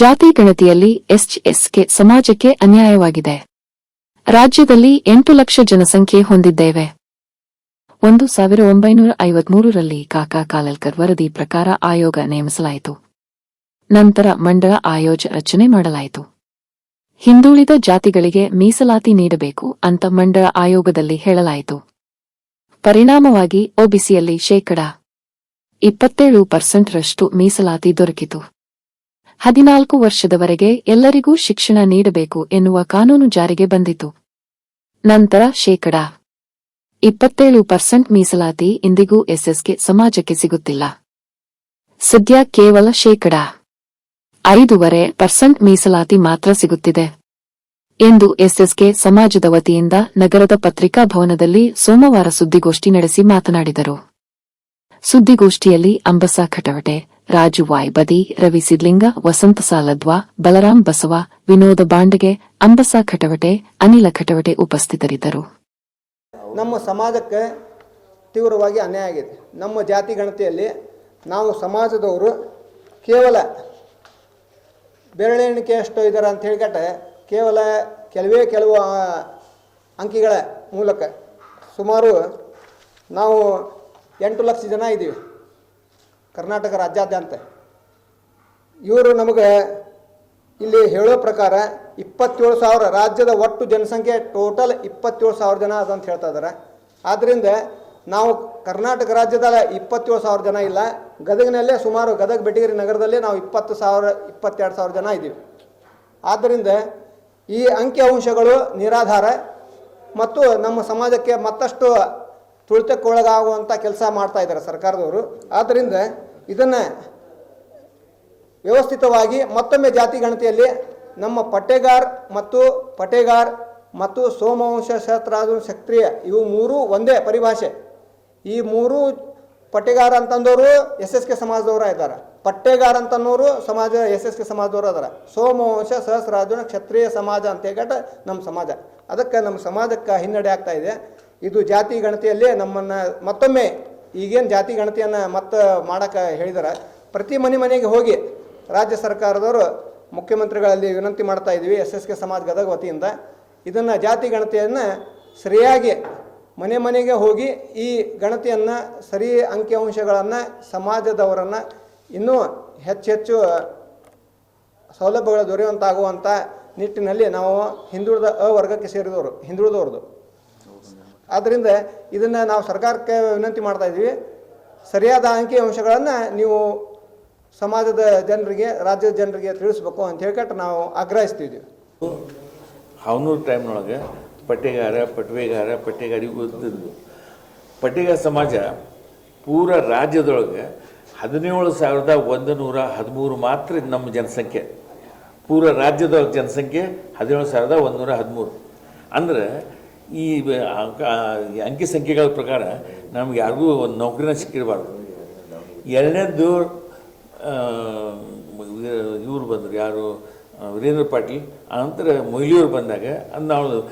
ಜಾತಿ ಗಣತಿಯಲ್ಲಿ ಎಸ್ಎಸ್ಕೆ ಸಮಾಜಕ್ಕೆ ಅನ್ಯಾಯವಾಗಿದೆ. ರಾಜ್ಯದಲ್ಲಿ ಎಂಟು ಲಕ್ಷ ಜನಸಂಖ್ಯೆ ಹೊಂದಿದ್ದೇವೆ. ಒಂದು ಸಾವಿರ ಒಂಬೈನೂರ ಐವತ್ಮೂರರಲ್ಲಿ ಕಾಕಾ ಕಾಲಲ್ಕರ್ ವರದಿ ಪ್ರಕಾರ ಆಯೋಗ ನೇಮಿಸಲಾಯಿತು. ನಂತರ ಮಂಡಳ ಆಯೋಜ ರಚನೆ ಮಾಡಲಾಯಿತು. ಹಿಂದುಳಿದ ಜಾತಿಗಳಿಗೆ ಮೀಸಲಾತಿ ನೀಡಬೇಕು ಅಂತ ಮಂಡಳ ಆಯೋಗದಲ್ಲಿ ಹೇಳಲಾಯಿತು. ಪರಿಣಾಮವಾಗಿ ಒಬಿಸಿಯಲ್ಲಿ ಶೇಕಡ ಇಪ್ಪತ್ತೇಳು ಪರ್ಸೆಂಟ್ರಷ್ಟು ಮೀಸಲಾತಿ ದೊರಕಿತು. ಹದಿನಾಲ್ಕು ವರ್ಷದವರೆಗೆ ಎಲ್ಲರಿಗೂ ಶಿಕ್ಷಣ ನೀಡಬೇಕು ಎನ್ನುವ ಕಾನೂನು ಜಾರಿಗೆ ಬಂದಿತು. ನಂತರ ಶೇಕಡ ಇಪ್ಪತ್ತೇಳು ಪರ್ಸೆಂಟ್ ಮೀಸಲಾತಿ ಇಂದಿಗೂ ಎಸ್ಎಸ್ಗೆ ಸಮಾಜಕ್ಕೆ ಸಿಗುತ್ತಿಲ್ಲ. ಸದ್ಯ ಕೇವಲ ಶೇಕಡ ಐದೂವರೆ ಪರ್ಸೆಂಟ್ ಮೀಸಲಾತಿ ಮಾತ್ರ ಸಿಗುತ್ತಿದೆ. ಎಂದು ಎಸ್ಎಸ್ಕೆ ಸಮಾಜದ ವತಿಯಿಂದ ನಗರದ ಪತ್ರಿಕಾ ಭವನದಲ್ಲಿ ಸೋಮವಾರ ಸುದ್ದಿಗೋಷ್ಠಿ ನಡೆಸಿ ಮಾತನಾಡಿದರು. ಸುದ್ದಿಗೋಷ್ಠಿಯಲ್ಲಿ ಅಂಬಸಾ ಖಟವಟೆ ರಾಜು ವಾಯ್ ಬದಿ ರವಿ ಸಿದ್ಲಿಂಗ, ವಸಂತ ಸಾಲದ್ವಾ ಬಲರಾಮ್ ಬಸವ, ವಿನೋದ ಬಾಂಡಗೆ, ಅಂಬಸ ಖಟವಟೆ, ಅನಿಲ ಖಟವಟೆ ಉಪಸ್ಥಿತರಿದ್ದರು. ನಮ್ಮ ಸಮಾಜಕ್ಕೆ ತೀವ್ರವಾಗಿ ಅನ್ಯಾಯ ಆಗಿದೆ ನಮ್ಮ ಜಾತಿ ಗಣತಿಯಲ್ಲಿ ನಾವು ಸಮಾಜದವರು ಕೇವಲ ಬೆರಳೆಣಿಕೆ ಎಷ್ಟು ಇದ್ದಾರೆ ಅಂತ ಹೇಳಿಕಟ್ಟೆ, ಕೇವಲ ಕೆಲವೇ ಕೆಲವು ಅಂಕಿಗಳ ಮೂಲಕ ಸುಮಾರು ನಾವು ಎಂಟು ಲಕ್ಷ ಜನ ಇದ್ದೀವಿ. ಕರ್ನಾಟಕ ರಾಜ್ಯಾದ್ಯಂತ. ಇವರು ನಮಗೆ ಇಲ್ಲಿ ಹೇಳೋ ಪ್ರಕಾರ ಇಪ್ಪತ್ತೇಳು ಸಾವಿರ ರಾಜ್ಯದ ಒಟ್ಟು ಜನಸಂಖ್ಯೆ ಟೋಟಲ್ ಇಪ್ಪತ್ತೇಳು ಸಾವಿರ ಜನ ಅದಂತ ಹೇಳ್ತಾ ಇದ್ದಾರೆ. ಆದ್ದರಿಂದ ನಾವು ಕರ್ನಾಟಕ ರಾಜ್ಯದಲ್ಲೇ ಇಪ್ಪತ್ತೇಳು ಸಾವಿರ ಜನ ಇಲ್ಲ. ಗದಗಿನಲ್ಲೇ ಸುಮಾರು ಗದಗ ಬೆಟಗಿರಿ ನಗರದಲ್ಲಿ ನಾವು ಇಪ್ಪತ್ತು ಸಾವಿರ, ಇಪ್ಪತ್ತೆರಡು ಸಾವಿರ ಜನ ಇದ್ದೀವಿ. ಆದ್ದರಿಂದ ಈ ಅಂಕಿ ಅಂಶಗಳು ನಿರಾಧಾರ ಮತ್ತು ನಮ್ಮ ಸಮಾಜಕ್ಕೆ ಮತ್ತಷ್ಟು ತುಳಿತಕ್ಕೊಳಗಾಗುವಂಥ ಕೆಲಸ ಮಾಡ್ತಾ ಇದ್ದಾರೆ ಸರ್ಕಾರದವರು. ಆದ್ದರಿಂದ ಇದನ್ನು ವ್ಯವಸ್ಥಿತವಾಗಿ ಮತ್ತೊಮ್ಮೆ ಜಾತಿ ಗಣತಿಯಲ್ಲಿ ನಮ್ಮ ಪಟ್ಟೆಗಾರ್ ಮತ್ತು ಪಟೇಗಾರ್ ಮತ್ತು ಸೋಮವಂಶ ಶಸ್ತ್ರಾಜು ಸಕ್ರಿಯ ಇವು ಮೂರೂ ಒಂದೇ ಪರಿಭಾಷೆ. ಈ ಮೂರು ಪಟ್ಟೆಗಾರ ಅಂತಂದವರು ಎಸ್ ಎಸ್ ಕೆ ಸಮಾಜದವರ ಇದ್ದಾರೆ. ಪಟ್ಟೆಗಾರ ಅಂತನ್ನೋರು ಸಮಾಜ ಎಸ್ ಎಸ್ ಕೆ ಸಮಾಜದವರು ಅದಾರ ಸೋಮವಂಶ ಸಹಸ್ರಾರ್ಜುನ ಕ್ಷತ್ರಿಯ ಸಮಾಜ ಅಂತ ಹೇಳ್ಕಟ್ಟ ನಮ್ಮ ಸಮಾಜ. ಅದಕ್ಕೆ ನಮ್ಮ ಸಮಾಜಕ್ಕೆ ಹಿನ್ನಡೆ ಆಗ್ತಾ ಇದೆ. ಇದು ಜಾತಿ ಗಣತಿಯಲ್ಲಿ ನಮ್ಮನ್ನು ಮತ್ತೊಮ್ಮೆ ಈಗೇನು ಜಾತಿ ಗಣತಿಯನ್ನು ಮತ್ತೆ ಮಾಡೋಕ್ಕೆ ಹೇಳಿದಾರೆ. ಪ್ರತಿ ಮನೆ ಮನೆಗೆ ಹೋಗಿ ರಾಜ್ಯ ಸರ್ಕಾರದವರು ಮುಖ್ಯಮಂತ್ರಿಗಳಲ್ಲಿ ವಿನಂತಿ ಮಾಡ್ತಾ ಇದ್ದೀವಿ ಎಸ್ ಎಸ್ ಕೆ ಸಮಾಜ ಗದಗ ವತಿಯಿಂದ. ಇದನ್ನು ಜಾತಿ ಗಣತಿಯನ್ನು ಸರಿಯಾಗಿ ಮನೆ ಮನೆಗೆ ಹೋಗಿ ಈ ಗಣತಿಯನ್ನು ಸರಿ ಅಂಕಿಅಂಶಗಳನ್ನು ಸಮಾಜದವರನ್ನು ಇನ್ನೂ ಹೆಚ್ಚು ಹೆಚ್ಚು ಸೌಲಭ್ಯಗಳು ದೊರೆಯುವಂತಾಗುವಂಥ ನಿಟ್ಟಿನಲ್ಲಿ ನಾವು ಹಿಂದುಳಿದ ಅ ವರ್ಗಕ್ಕೆ ಸೇರಿದವರು ಹಿಂದುಳಿದವ್ರದ್ದು ಆದ್ದರಿಂದ ಇದನ್ನು ನಾವು ಸರ್ಕಾರಕ್ಕೆ ವಿನಂತಿ ಮಾಡ್ತಾ ಇದ್ದೀವಿ. ಸರಿಯಾದ ಅಂಕಿ ಅಂಶಗಳನ್ನು ನೀವು ಸಮಾಜದ ಜನರಿಗೆ, ರಾಜ್ಯದ ಜನರಿಗೆ ತಿಳಿಸ್ಬೇಕು ಅಂತ ಹೇಳ್ಕೊಟ್ಟು ನಾವು ಆಗ್ರಹಿಸ್ತಿದ್ದೀವಿ ಅವನೂರು ಟೈಮ್ನೊಳಗೆ ಪಟ್ಟೆಗಾರ, ಪಟ್ವೆಗಾರ ಪಟ್ಟೆಗಾರಿ ಗೊತ್ತಿದ್ದು ಪಟ್ಟೆಗಾರ ಸಮಾಜ ಪೂರ ರಾಜ್ಯದೊಳಗೆ ಹದಿನೇಳು ಸಾವಿರದ ಒಂದು ನೂರ ಹದಿಮೂರು ಮಾತ್ರ ನಮ್ಮ ಜನಸಂಖ್ಯೆ. ಪೂರ ರಾಜ್ಯದೊಳಗೆ ಜನಸಂಖ್ಯೆ ಹದಿನೇಳು ಸಾವಿರದ ಒಂದು ನೂರ ಹದಿಮೂರು. ಅಂದ್ರೆ ಈ ಅಂಕ- ಸಂಖ್ಯೆಗಳ ಪ್ರಕಾರ ನಮ್ಗೆ ಯಾರಿಗೂ ಒಂದು ನೌಕರಿನ ಸಿಕ್ಕಿರಬಾರ್ದು. ಎರಡನೇದ್ದು ಇವರು ಬಂದರು, ಯಾರು ವೀರೇಂದ್ರ ಪಾಟೀಲ್ ಆನಂತರ ಮೊಯ್ಲಿಯವರು ಬಂದಾಗ ಅದು ನಾವು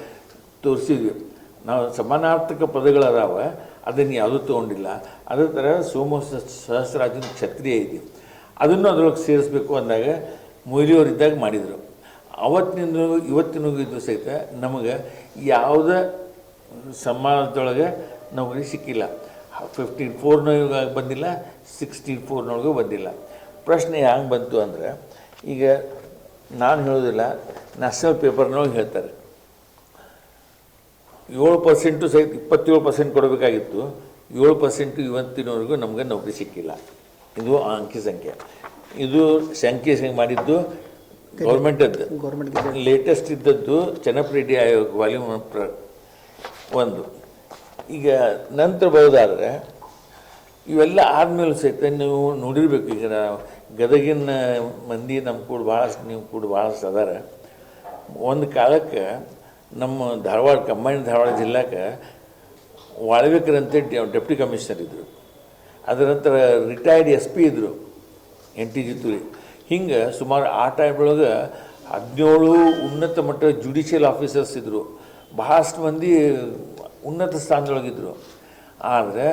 ತೋರಿಸಿದ್ವಿ. ನಾವು ಸಮಾನಾರ್ಥಕ ಪದಗಳದಾವ, ಅದನ್ನು ಯಾವುದೂ ತೊಗೊಂಡಿಲ್ಲ. ಅದೇ ಥರ ಸೋಮ ಸಹಸ್ರಾಜನ ಕ್ಷತ್ರಿಯ ಇದೆ. ಅದನ್ನು ಅದರೊಳಗೆ ಸೇರಿಸ್ಬೇಕು ಅಂದಾಗ ಮೊಯ್ಲಿಯವರಿದ್ದಾಗ ಮಾಡಿದರು. ಅವತ್ತಿನಿಂದ ಇವತ್ತಿನೂ ಇದ್ದು ಸಹಿತ ನಮಗೆ ಯಾವುದೇ ಸಮಾಜದೊಳಗೆ ನೌಕರಿ ಸಿಕ್ಕಿಲ್ಲ. ಫಿಫ್ಟೀನ್ ಫೋರ್ನೊಳಗೆ ಬಂದಿಲ್ಲ ಸಿಕ್ಸ್ಟೀನ್ ಫೋರ್ನೊಳಗೂ ಬಂದಿಲ್ಲ. ಪ್ರಶ್ನೆ ಹ್ಯಾಂಗೆ ಬಂತು ಅಂದರೆ, ಈಗ ನಾನು ಹೇಳೋದಿಲ್ಲ ನ್ಯಾಷನಲ್ ಪೇಪರ್ನೊಳಗೆ ಹೇಳ್ತಾರೆ. ಏಳು ಪರ್ಸೆಂಟು ಸಹಿತ, ಇಪ್ಪತ್ತೇಳು ಪರ್ಸೆಂಟ್ ಕೊಡಬೇಕಾಗಿತ್ತು. ಏಳು ಪರ್ಸೆಂಟು ಇವತ್ತಿನವರೆಗೂ ನಮಗೆ ನೌಕರಿ ಸಿಕ್ಕಿಲ್ಲ. ಇದು ಅಂಕಿ ಸಂಖ್ಯೆ. ಇದು ಸಂಖ್ಯೆ ಮಾಡಿದ್ದು ಗೌರ್ಮೆಂಟದ್ದು ಲೇಟೆಸ್ಟ್ ಇದ್ದದ್ದು ಚೆನ್ನಪ್ಪ ರೆಡ್ಡಿ ಆಯೋಗ ವಾಲ್ಯೂಮ್ ಪ್ರ ಒಂದು. ಈಗ ನಂತರ ಬರೋದಾದರೆ ಇವೆಲ್ಲ ಆದಮೇಲೆ ಸಹಿತ ನೀವು ನೋಡಿರ್ಬೇಕು. ಈಗ ಗದಗಿನ ಮಂದಿ ನಮ್ಮ ಕೂಡ ಭಾಳಷ್ಟು ನೀವು ಕೂಡ ಭಾಳಷ್ಟು ಅದಾರ. ಒಂದು ಕಾಲಕ್ಕೆ ನಮ್ಮ ಧಾರವಾಡ ಕಂಬೈನ್ ಧಾರವಾಡ ಜಿಲ್ಲಾಕ್ಕೆ ವಾಳ್ಬೇಕರಂತೆ ಡೆಪ್ಟಿ ಕಮಿಷನರ್ ಇದ್ದರು ಅದರ ನಂತರ ರಿಟೈರ್ಡ್ ಎಸ್ ಪಿ ಇದ್ದರು ಎನ್ ಟಿ ಜಿತ್ತೂರಿ ಹಿಂಗೆ ಸುಮಾರು ಆ ಟೈಮೊಳಗೆ ಹದಿನೇಳು ಉನ್ನತ ಮಟ್ಟದ ಜುಡಿಷಿಯಲ್ ಆಫೀಸರ್ಸ್ ಇದ್ದರು ಬಹಳಷ್ಟು ಮಂದಿ ಉನ್ನತ ಸ್ಥಾನದೊಳಗಿದ್ದರು ಆದರೆ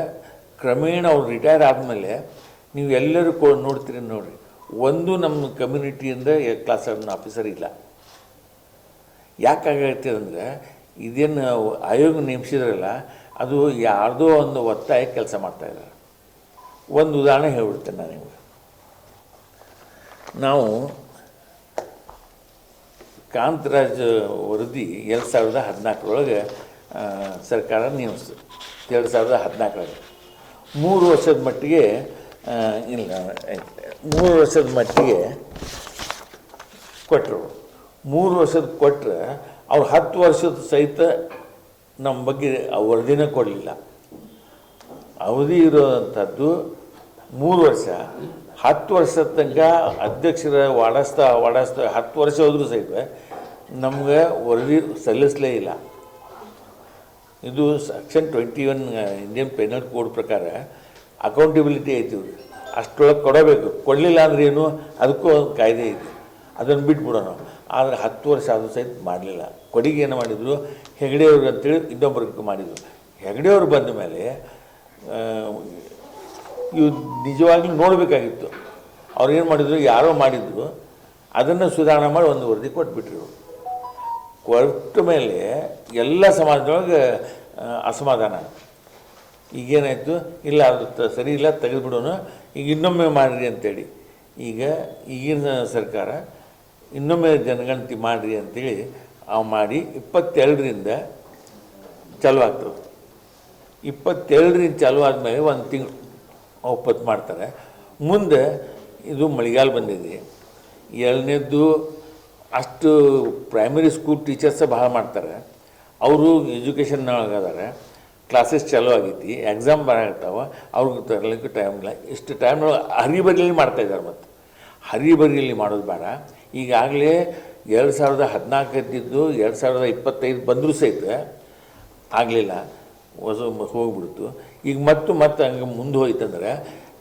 ಕ್ರಮೇಣ ಅವ್ರು ರಿಟೈರ್ ಆದಮೇಲೆ ನೀವು ಎಲ್ಲರೂ ಕೊ ನೋಡ್ತೀರಿ ನೋಡಿರಿ. ಒಂದು ನಮ್ಮ ಕಮ್ಯುನಿಟಿಯಿಂದ ಕ್ಲಾಸ್ ಆಫೀಸರ್ ಇಲ್ಲ. ಯಾಕಾಗತ್ತೆ ಅಂದರೆ ಇದೇನು ಆಯೋಗ ನೇಮಿಸಿದ್ರಲ್ಲ, ಅದು ಯಾರ್ದೋ ಒಂದು ಒತ್ತಾಯ ಕೆಲಸ ಮಾಡ್ತಾ ಇದ್ದಾರೆ ಒಂದು ಉದಾಹರಣೆ ಹೇಳ್ಬಿಡ್ತೇನೆ ನಾನು ನಿಮಗೆ. ನಾವು ಕಾಂತರಾಜ್ ವರದಿ ಎರಡು ಸಾವಿರದ ಹದಿನಾಲ್ಕರೊಳಗೆ ಸರ್ಕಾರ ನೇಮಿಸ್ತು ಎರಡು ಸಾವಿರದ ಹದಿನಾಲ್ಕರೊಳಗೆ. ಮೂರು ವರ್ಷದ ಮಟ್ಟಿಗೆ ಇಲ್ಲ ಮೂರು ವರ್ಷದ ಮಟ್ಟಿಗೆ ಕೊಟ್ಟರು ಮೂರು ವರ್ಷದ ಕೊಟ್ಟರೆ ಅವ್ರು ಹತ್ತು ವರ್ಷದ ಸಹಿತ ನಮ್ಮ ಬಗ್ಗೆ ಆ ವರದಿನೇ ಕೊಡಲಿಲ್ಲ. ಅವಧಿ ಇರೋವಂಥದ್ದು ಮೂರು ವರ್ಷ. ಹತ್ತು ವರ್ಷದ ತನಕ ಅಧ್ಯಕ್ಷರ ವಾಡಸ್ತಾ ವಾಡಸ್ತಾ, ಹತ್ತು ವರ್ಷ ಹೋದರೂ ಸಹಿತ ನಮ್ಗೆ ವರದಿ ಸಲ್ಲಿಸಲೇ ಇಲ್ಲ. ಇದು section twenty one Indian penal code ಪ್ರಕಾರ ಅಕೌಂಟಬಿಲಿಟಿ ಐತಿ ಇವ್ರಿಗೆ ಅಷ್ಟೊಳಗೆ ಕೊಡಬೇಕು. ಕೊಡಲಿಲ್ಲ ಅಂದ್ರೆ ಏನು? ಅದಕ್ಕೂ ಒಂದು ಕಾಯ್ದೆ ಐತಿ. ಅದನ್ನು ಬಿಟ್ಬಿಡೋಣ. ಆದರೆ ಹತ್ತು ವರ್ಷ ಆದರೂ ಸಹಿತ ಮಾಡಲಿಲ್ಲ. ಕೊಡಿಗೆ ಏನು ಮಾಡಿದರು? ಹೆಗಡೆಯವ್ರಿಗೆ ಅಂತೇಳಿ ಇನ್ನೊಬ್ಬರಿಗೆ ಮಾಡಿದರು. ಹೆಗಡೆಯವ್ರು ಬಂದ ಮೇಲೆ ಇವು ನಿಜವಾಗ್ಲೂ ನೋಡಬೇಕಾಗಿತ್ತು. ಅವ್ರು ಏನು ಮಾಡಿದ್ರು, ಯಾರೋ ಮಾಡಿದ್ರು, ಅದನ್ನು ಸುಧಾರಣೆ ಮಾಡಿ ಒಂದು ವರದಿ ಕೊಟ್ಬಿಟ್ರು ಕೊಟ್ಟ ಮೇಲೆ ಎಲ್ಲ ಸಮಾಜದೊಳಗೆ ಅಸಮಾಧಾನ. ಈಗೇನಾಯಿತು, ಇಲ್ಲ, ಅದು ಸರಿ ಇಲ್ಲ, ತೆಗೆದುಬಿಡೋಣ, ಈಗ ಇನ್ನೊಮ್ಮೆ ಮಾಡಿರಿ ಅಂತೇಳಿ. ಈಗ ಈಗಿನ ಸರ್ಕಾರ ಇನ್ನೊಮ್ಮೆ ಜನಗಣತಿ ಮಾಡಿರಿ ಅಂತೇಳಿ ಅವು ಮಾಡಿ ಇಪ್ಪತ್ತೆರಡರಿಂದ ಚಾಲು ಆಗ್ತದೆ. ಇಪ್ಪತ್ತೆರಡರಿಂದ ಚಾಲು ಆದಮೇಲೆ ಒಂದು ತಿಂಗಳು. ಒಪ್ಪತ್ತು ಮಾಡ್ತಾರೆ. ಮುಂದೆ ಇದು ಮಳೆಗಾಲ ಬಂದಿದೆ. ಎರಡನೇದ್ದು ಅಷ್ಟು ಪ್ರೈಮರಿ ಸ್ಕೂಲ್ ಟೀಚರ್ಸ ಭಾಳ ಮಾಡ್ತಾರೆ. ಅವರು ಎಜುಕೇಷನ್ ಅದಾರೆ ಕ್ಲಾಸಸ್ ಚಾಲೂ ಆಗೈತಿ. ಎಕ್ಸಾಮ್ ಬರಾಗ್ತಾವೆ ಅವ್ರಿಗೆ ತರಲಿಕ್ಕೆ ಟೈಮ್ ಇಲ್ಲ. ಇಷ್ಟು ಟೈಮ್ನೊಳಗೆ ಮಾಡ್ತಾ ಮಾಡ್ತಾಯಿದ್ದಾರೆ ಮತ್ತು. ಹರಿಬರಿಲಿ ಮಾಡೋದು ಬೇಡ. ಈಗಾಗಲೇ ಎರಡು ಸಾವಿರದ ಹದಿನಾಲ್ಕದ್ದು ಎರಡು ಸಾವಿರದ ಇಪ್ಪತ್ತೈದು ಬಂದರೂ ಸಹಿತ ಆಗಲಿಲ್ಲ. ಹೊಸ ಹೋಗ್ಬಿಡ್ತು. ಈಗ ಮತ್ತು ಮತ್ತೆ ಹಂಗೆ ಮುಂದೆ ಹೋಯ್ತಂದ್ರೆ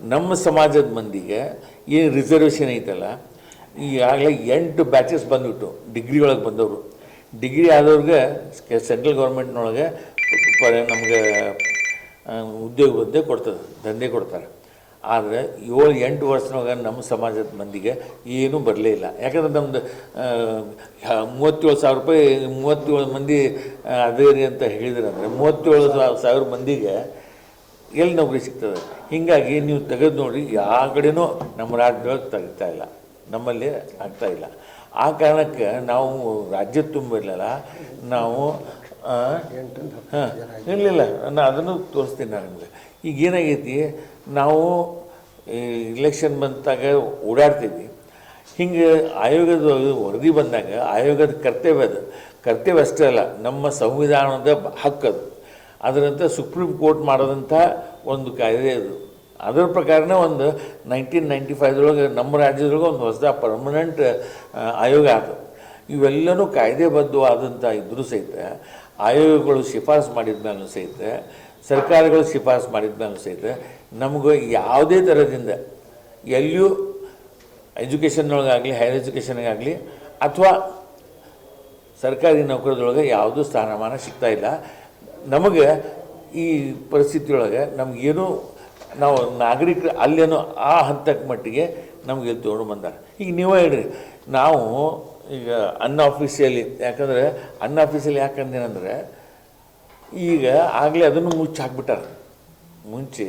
ನಮ್ಮ ಸಮಾಜದ ಮಂದಿಗೆ ಏನು ರಿಸರ್ವೇಷನ್ ಐತಲ್ಲ ಈಗಾಗಲೇ ಎಂಟು ಬ್ಯಾಚಸ್ ಬಂದ್ಬಿಟ್ಟು ಡಿಗ್ರಿ ಒಳಗೆ ಬಂದವರು. ಡಿಗ್ರಿ ಆದವ್ರಿಗೆ ಸೆಂಟ್ರಲ್ ಗೌರ್ಮೆಂಟ್ನೊಳಗೆ ನಮಗೆ ಉದ್ಯೋಗ ಬಂದೇ ಕೊಡ್ತದೆ, ದಂಧೆ ಕೊಡ್ತಾರೆ. ಆದರೆ ಏಳು ಎಂಟು ವರ್ಷದೊಳಗೆ ನಮ್ಮ ಸಮಾಜದ ಮಂದಿಗೆ ಏನೂ ಬರಲೇ ಇಲ್ಲ. ಯಾಕಂದ್ರೆ ನಮ್ಮದು ಮೂವತ್ತೇಳು ಸಾವಿರ ರೂಪಾಯಿ, ಮೂವತ್ತೇಳು ಮಂದಿ ಅದೇ ರೀ ಅಂತ ಹೇಳಿದ್ರಂದ್ರೆ ಮೂವತ್ತೇಳು ಸಾ- ಸಾವಿರ ಮಂದಿಗೆ ಎಲ್ಲಿ ನೌಕರಿ ಸಿಗ್ತದೆ? ಹೀಗಾಗಿ ನೀವು ತೆಗೆದು ನೋಡಿ, ಯಾವ ಕಡೆನೂ ನಮ್ಮ ರಾಜ್ಯದೊಳಗೆ ತೆಗಿತಾ ಇಲ್ಲ. ನಮ್ಮಲ್ಲಿ ಆಗ್ತಾ ಇಲ್ಲ. ಆ ಕಾರಣಕ್ಕೆ ನಾವು ರಾಜ್ಯ ತುಂಬಿರಲಿಲ್ಲ ನಾವು ಹಾಂ, ಇರಲಿಲ್ಲ. ನಾನು ಅದನ್ನು ತೋರಿಸ್ತೀನಿ ನಾನು ಈಗ ಏನಾಗೈತಿ, ನಾವು ಇಲೆಕ್ಷನ್ ಬಂದಾಗ ಓಡಾಡ್ತೀವಿ ಹಿಂಗೆ ಆಯೋಗದ ವರದಿ ಬಂದಾಗ, ಆಯೋಗದ ಕರ್ತವ್ಯ ಅದು. ಕರ್ತವ್ಯ ಅಷ್ಟೇ ಅಲ್ಲ, ನಮ್ಮ ಸಂವಿಧಾನದ ಹಕ್ಕದು ಅದರಂತೆ ಸುಪ್ರೀಂ ಕೋರ್ಟ್ ಮಾಡಿದಂಥ ಒಂದು ಕಾಯ್ದೆ ಅದು. ಅದರ ಪ್ರಕಾರನೇ ಒಂದು ನೈನ್ಟೀನ್ ನೈಂಟಿ ಫೈವ್ದೊಳಗೆ ನಮ್ಮ ರಾಜ್ಯದೊಳಗೆ ಒಂದು ಹೊಸದ ಪರ್ಮನೆಂಟ್ ಆಯೋಗ ಆತು. ಇವೆಲ್ಲನೂ ಕಾಯ್ದೆಬದ್ಧವಾದಂಥ ಇದ್ದರೂ ಸಹಿತ, ಆಯೋಗಗಳು ಶಿಫಾರಸು ಮಾಡಿದ ಮೇಲೂ ಸಹಿತ, ಸರ್ಕಾರಗಳು ಶಿಫಾರಸು ಮಾಡಿದ ಮೇಲೂ ಸಹಿತ, ನಮಗೆ ಯಾವುದೇ ಥರದಿಂದ ಎಲ್ಲಿಯೂ ಎಜುಕೇಷನ್ನೊಳಗಾಗಲಿ ಹೈಯರ್ ಎಜುಕೇಷನ್ಗಾಗಲಿ, ಅಥವಾ ಸರ್ಕಾರಿ ನೌಕರದೊಳಗೆ ಯಾವುದೂ ಸ್ಥಾನಮಾನ ಸಿಗ್ತಾ ಇಲ್ಲ. ನಮಗೆ ಈ ಪರಿಸ್ಥಿತಿಯೊಳಗೆ ನಮಗೇನು ನಾವು ನಾಗರಿಕರು ಅಲ್ಲೇನೋ ಆ ಹಂತಕ್ಕೆ ಮಟ್ಟಿಗೆ ನಮಗೆ ತೊಗೊಂಡು ಬಂದಾರೆ. ಈಗ ನೀವೇ ಹೇಳ್ರಿ, ನಾವು ಈಗ ಅನ್ಆಫೀಸಿಯಲಿ ಯಾಕಂದರೆ ಅನ್ಆಫೀಸಿಯಲಿ ಯಾಕಂದೇನಂದರೆ ಈಗ ಆಗಲೇ ಅದನ್ನು ಮುಚ್ಚಿ ಹಾಕ್ಬಿಟ್ಟಾರೆ. ಮುಂಚೆ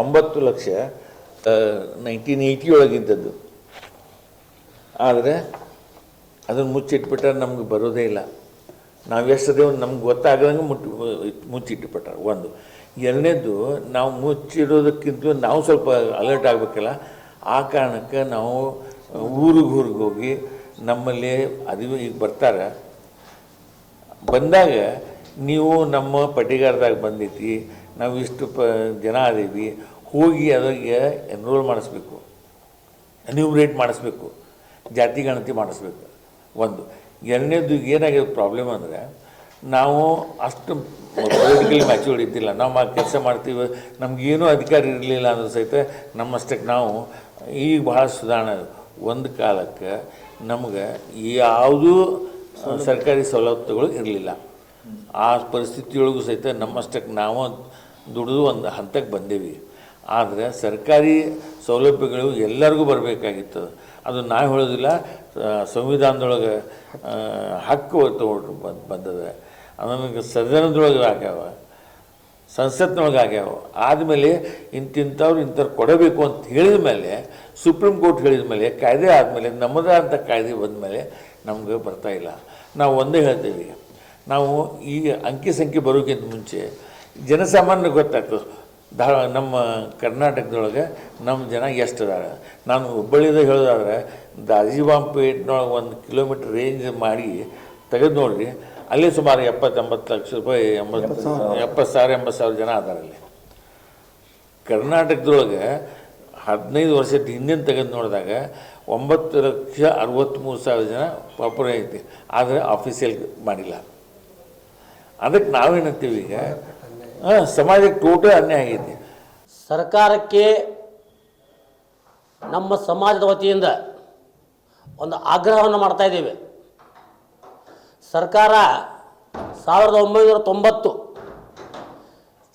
ಒಂಬತ್ತು ಲಕ್ಷ ನೈನ್ಟೀನ್ ಏಯ್ಟಿ ಒಳಗಿದ್ದದ್ದು. ಆದರೆ ಅದನ್ನು ಮುಚ್ಚಿಟ್ಬಿಟ್ರೆ ನಮ್ಗೆ ಬರೋದೇ ಇಲ್ಲ. ನಾವು ಎಷ್ಟು ಒಂದು ನಮ್ಗೆ ಗೊತ್ತಾಗದಂಗೆ ಮುಟ್ಟಿ ಮುಚ್ಚಿಟ್ಟುಬಿಟ್ಟಾರೆ ಒಂದು. ಎರಡನೇದು, ನಾವು ಮುಚ್ಚಿಡೋದಕ್ಕಿಂತ ನಾವು ಸ್ವಲ್ಪ ಅಲರ್ಟ್ ಆಗಬೇಕಲ್ಲ? ಆ ಕಾರಣಕ್ಕೆ ನಾವು ಊರಿಗೆ ಊರಿಗೆ ಹೋಗಿ ನಮ್ಮಲ್ಲಿ ಅದು ಈಗ ಬರ್ತಾರೆ. ಬಂದಾಗ ನೀವು ನಮ್ಮ ಪಟ್ಟಿಗಾರದಾಗ ಬಂದೈತಿ ನಾವು ಇಷ್ಟು ಪ, ಜನ ಅದೀವಿ, ಹೋಗಿ ಅದಕ್ಕೆ ಎನ್ರೋಲ್ ಮಾಡಿಸ್ಬೇಕು. ಎನ್ಯೂಮ್ರೇಟ್ ಮಾಡಿಸ್ಬೇಕು. ಜಾತಿ ಗಣತಿ ಮಾಡಿಸ್ಬೇಕು. ಒಂದು. ಎರಡನೇದು ಏನಾಗಿದೆ ಪ್ರಾಬ್ಲಮ್ ಅಂದರೆ, ನಾವು ಅಷ್ಟು ಪೊಲಿಟಿಕಲಿ ಮ್ಯಾಚೂರ್ಡ್ ಇದ್ದಿಲ್ಲ. ನಾವು ಆ ಕೆಲಸ ಮಾಡ್ತೀವಿ ನಮಗೇನೂ ಅಧಿಕಾರ ಇರಲಿಲ್ಲ ಅಂದ್ರೆ ಸಹಿತ ನಮ್ಮಷ್ಟಕ್ಕೆ ನಾವು ಈಗ ಭಾಳ ಸುಧಾರಣೆ. ಒಂದು ಕಾಲಕ್ಕೆ ನಮಗೆ ಯಾವುದೂ ಸರ್ಕಾರಿ ಸವಲತ್ತುಗಳು ಇರಲಿಲ್ಲ. ಆ ಪರಿಸ್ಥಿತಿಯೊಳಗೂ ಸಹಿತ ನಮ್ಮಷ್ಟಕ್ಕೆ ನಾವು ದುಡಿದು ಒಂದು ಹಂತಕ್ಕೆ ಬಂದೇವಿ. ಆದರೆ ಸರ್ಕಾರಿ ಸೌಲಭ್ಯಗಳು ಎಲ್ಲರಿಗೂ ಬರಬೇಕಾಗಿತ್ತು. ಅದು ನಾ ಹೇಳೋದಿಲ್ಲ ಸಂವಿಧಾನದೊಳಗೆ ಹಕ್ಕು ತಗೊಂಡು ಬಂದು, ಬಂದದ. ಅದನ್ನು ಸದನದೊಳಗೆ ಆಗ್ಯಾವ ಸಂಸತ್ನೊಳಗೆ ಆಗ್ಯಾವ ಆದಮೇಲೆ ಇಂತಿಂಥವ್ರು ಇಂಥವ್ರು ಕೊಡಬೇಕು ಅಂತ ಹೇಳಿದ ಮೇಲೆ, ಸುಪ್ರೀಂ ಕೋರ್ಟ್ ಹೇಳಿದ ಮೇಲೆ, ಕಾಯ್ದೆ ಆದಮೇಲೆ, ನಮ್ಮದೇ ಅಂತ ಕಾಯ್ದೆ ಬಂದ ಮೇಲೆ ನಮ್ಗೆ ಬರ್ತಾ ಇಲ್ಲ. ನಾವು ಒಂದೇ ಹೇಳ್ತೀವಿ, ನಾವು ಈ ಅಂಕಿ ಸಂಖ್ಯೆ ಬರೋಕ್ಕಿಂತ ಮುಂಚೆ ಜನಸಾಮಾನ್ಯ ಗೊತ್ತಾಗ್ತದೆ ಧಾ ನಮ್ಮ ಕರ್ನಾಟಕದೊಳಗೆ ನಮ್ಮ ಜನ ಎಷ್ಟು ಅದಾರ ನಾನು ಹುಬ್ಬಳ್ಳಿದಾಗ ಹೇಳೋದಾದ್ರೆ ದಾಜಿವಾಂಪೇಟ್ನೊಳಗೆ ಒಂದು ಕಿಲೋಮೀಟ್ರ್ ರೇಂಜ್ ಮಾಡಿ ತೆಗೆದು ನೋಡ್ರಿ ಅಲ್ಲಿ ಸುಮಾರು ಎಪ್ಪತ್ತೊಂಬತ್ತು ಲಕ್ಷ ರೂಪಾಯಿ ಎಂಬತ್ತು ಎಪ್ಪತ್ತು ಸಾವಿರ. ಎಂಬತ್ತು ಸಾವಿರ ಜನ ಅದಾರ ಅಲ್ಲಿ. ಕರ್ನಾಟಕದೊಳಗೆ ಹದಿನೈದು ವರ್ಷದ ಹಿಂದಿನ ತೆಗೆದು ನೋಡಿದಾಗ ಒಂಬತ್ತು ಲಕ್ಷ ಅರವತ್ತ್ಮೂರು ಸಾವಿರ ಜನ ಪಾಪುಲರ್ ಐತಿ. ಆದರೆ ಆಫೀಸಿಯಲ್ ಮಾಡಿಲ್ಲ. ಅದಕ್ಕೆ ನಾವೇನಂತೀವಿ ಈಗ? ಸಮಾಜಕ್ಕೆ ಟೋಟಲ್ ಅನ್ಯಾಯ ಆಗೈತಿ. ಸರ್ಕಾರಕ್ಕೆ ನಮ್ಮ ಸಮಾಜದ ವತಿಯಿಂದ ಒಂದು ಆಗ್ರಹವನ್ನು ಮಾಡ್ತಾ ಇದ್ದೇವೆ. ಸರ್ಕಾರ ಸಾವಿರದ ಒಂಬೈನೂರ ತೊಂಬತ್ತು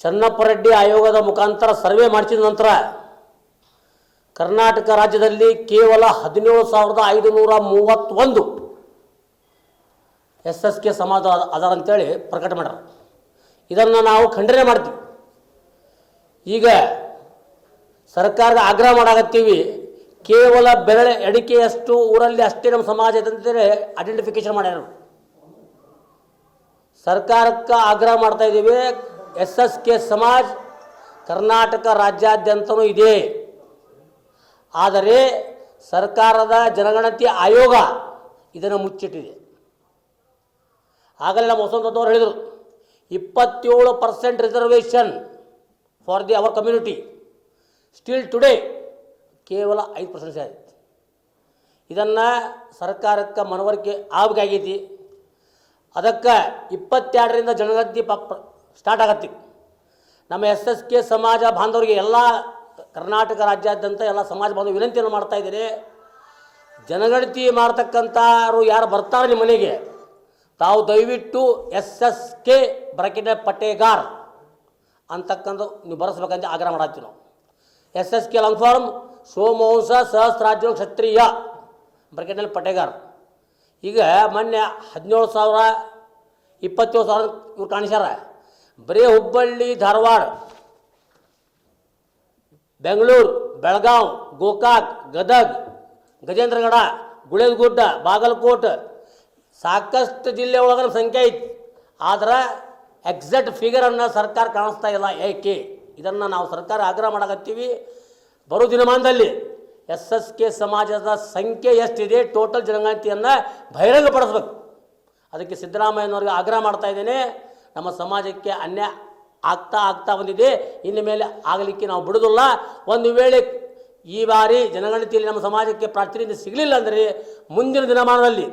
ಚನ್ನಪ್ಪರೆಡ್ಡಿ ಆಯೋಗದ ಮುಖಾಂತರ ಸರ್ವೆ ಮಾಡಿಸಿದ ನಂತರ ಕರ್ನಾಟಕ ರಾಜ್ಯದಲ್ಲಿ ಕೇವಲ ಹದಿನೇಳು ಸಾವಿರದ ಐದುನೂರ ಮೂವತ್ತೊಂದು ಎಸ್ ಎಸ್ ಕೆ ಸಮಾಜ ಅದಾರ ಅಂತೇಳಿ ಪ್ರಕಟ ಮಾಡ್ಯಾರ. ಇದನ್ನು ನಾವು ಖಂಡನೆ ಮಾಡ್ತೀವಿ. ಈಗ ಸರ್ಕಾರದ ಆಗ್ರಹ ಮಾಡಾಕತ್ತೀವಿ. ಕೇವಲ ಬೆರಳೆ ಎಡಿಕೆಯಷ್ಟು ಊರಲ್ಲಿ ಅಷ್ಟೇ ನಮ್ಮ ಸಮಾಜ ಇದಂತೇಳಿ ಐಡೆಂಟಿಫಿಕೇಶನ್ ಮಾಡ್ಯಾರ ಸರ್ಕಾರಕ್ಕೆ ಆಗ್ರಹ ಮಾಡ್ತಾ ಇದ್ದೀವಿ. S S K Samaj Karnataka ರಾಜ್ಯಾದ್ಯಂತನೂ ಇದೆ. ಆದರೆ ಸರ್ಕಾರದ ಜನಗಣತಿ ಆಯೋಗ ಇದನ್ನು ಮುಚ್ಚಿಟ್ಟಿದೆ. ಆಗಲೇ ನಮ್ಮ ವಸಂತದವರು ಹೇಳಿದರು. ಇಪ್ಪತ್ತೇಳು percent reservation for the our community still today ಕೇವಲ ಐದು ಪರ್ಸೆಂಟ್ ಆಯ್ತು. ಇದನ್ನು ಸರ್ಕಾರಕ್ಕೆ ಮನವರಿಕೆ ಆಗಬೇಕಾಗೈತಿ. ಅದಕ್ಕೆ ಇಪ್ಪತ್ತೆರಡರಿಂದ ಜನಗಣತಿ ಪ ಸ್ಟಾರ್ಟ್ ಆಗತ್ತೆ. ನಮ್ಮ ಎಸ್ ಎಸ್ ಕೆ ಸಮಾಜ ಬಾಂಧವರಿಗೆ ಎಲ್ಲ ಕರ್ನಾಟಕ ರಾಜ್ಯಾದ್ಯಂತ ಎಲ್ಲ ಸಮಾಜ ಬಾಂಧವ ವಿನಂತಿಯನ್ನು ಮಾಡ್ತಾ ಇದ್ದೀರಿ. ಜನಗಣತಿ ಮಾಡ್ತಕ್ಕಂಥವ್ರು ಯಾರು ಬರ್ತಾರೆ ನಿಮ್ಮ ಮನೆಗೆ ತಾವು ದಯವಿಟ್ಟು S S K bracket Pategar ಅಂತಕ್ಕಂಥ ನೀವು ಬರೆಸ್ಬೇಕಂತ ಆಗ್ರಹ ಮಾಡತ್ತೀವಿ ನಾವು. S S K long form Somavamsha Sahasrajya Kshatriya ಬ್ರಕೆಟ್ನಲ್ಲಿ Pategar. ಈಗ ಮೊನ್ನೆ ಹದಿನೇಳು ಸಾವಿರ ಇಪ್ಪತ್ತೇಳು ಸಾವಿರ ಇವ್ರು ಕಾಣಿಸ್ಯಾರ. ಬರೀ ಹುಬ್ಬಳ್ಳಿ, ಧಾರವಾಡ, ಬೆಂಗಳೂರು ಬೆಳಗಾವ್ ಗೋಕಾಕ್, ಗದಗ್, ಗಜೇಂದ್ರಗಡ, ಗುಳೇದಗುಡ್ಡ, ಬಾಗಲಕೋಟ್ ಸಾಕಷ್ಟು ಜಿಲ್ಲೆ ಒಳಗಡೆ ಸಂಖ್ಯೆ ಐತಿ. ಆದ್ರೆ ಎಕ್ಸಾಕ್ಟ್ ಫಿಗರನ್ನು ಸರ್ಕಾರ ಕಾಣಿಸ್ತಾ ಇಲ್ಲ ಏಕೆ? ಇದನ್ನು ನಾವು ಸರ್ಕಾರ ಆಗ್ರಹ ಮಾಡಕತ್ತೀವಿ. ಬರೋ ದಿನಮಾನದಲ್ಲಿ ಎಸ್ ಎಸ್ ಕೆ ಸಮಾಜದ ಸಂಖ್ಯೆ ಎಷ್ಟಿದೆ ಟೋಟಲ್ ಜನಗಣತಿಯನ್ನು ಬಹಿರಂಗಪಡಿಸ್ಬೇಕು. ಅದಕ್ಕೆ ಸಿದ್ದರಾಮಯ್ಯನವ್ರಿಗೆ ಆಗ್ರಹ ಮಾಡ್ತಾ ಇದ್ದೇನೆ. ನಮ್ಮ ಸಮಾಜಕ್ಕೆ ಅನ್ಯಾಯ ಆಗ್ತಾ ಆಗ್ತಾ ಬಂದಿದೆ. ಇನ್ನು ಮೇಲೆ ಆಗಲಿಕ್ಕೆ ನಾವು ಬಿಡೋದಿಲ್ಲ ಒಂದು ವೇಳೆ ಈ ಬಾರಿ ಜನಗಣತಿಯಲ್ಲಿ ನಮ್ಮ ಸಮಾಜಕ್ಕೆ ಪ್ರಾತಿನಿಧ್ಯ ಸಿಗಲಿಲ್ಲ ಅಂದರೆ ಮುಂದಿನ ದಿನಮಾನದಲ್ಲಿ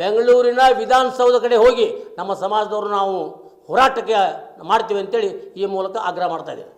ಬೆಂಗಳೂರಿನ ವಿಧಾನಸೌಧ ಕಡೆ ಹೋಗಿ ನಮ್ಮ ಸಮಾಜದವರು ನಾವು ಹೋರಾಟಕ್ಕೆ ಮಾಡ್ತೀವಿ ಅಂತೇಳಿ ಈ ಮೂಲಕ ಆಗ್ರಹ ಮಾಡ್ತಾ ಇದ್ದೇವೆ.